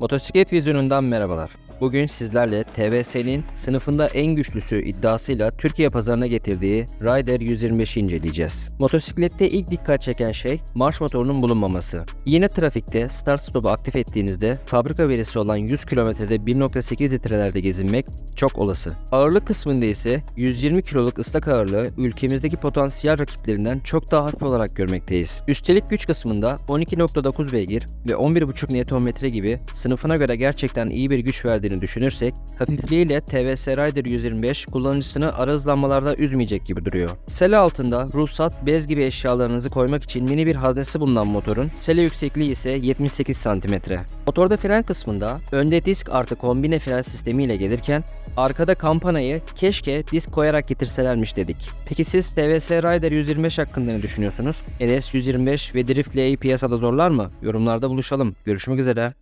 Motosiklet vizyonundan merhabalar. Bugün sizlerle TVS'nin sınıfında en güçlüsü iddiasıyla Türkiye pazarına getirdiği Rider 125'i inceleyeceğiz. Motosiklette ilk dikkat çeken şey marş motorunun bulunmaması. Yine trafikte start stop'u aktif ettiğinizde fabrika verisi olan 100 kilometrede 1.8 litrelerde gezinmek çok olası. Ağırlık kısmında ise 120 kiloluk ıslak ağırlığı ülkemizdeki potansiyel rakiplerinden çok daha hafif olarak görmekteyiz. Üstelik güç kısmında 12.9 beygir ve 11.5 Nm gibi sınıfına göre gerçekten iyi bir güç verdiğini düşünürsek, hafifliğiyle TVS Rider 125 kullanıcısını ara hızlanmalarda üzmeyecek gibi duruyor. Sele altında ruhsat, bez gibi eşyalarınızı koymak için mini bir haznesi bulunan motorun sele yüksekliği ise 78 cm. Motorda fren kısmında önde disk artı kombine fren sistemiyle gelirken arkada kampanayı keşke disk koyarak getirselermiş dedik. Peki siz TVS Rider 125 hakkında ne düşünüyorsunuz? NS 125 ve Drift L'yi piyasada zorlar mı? Yorumlarda buluşalım. Görüşmek üzere.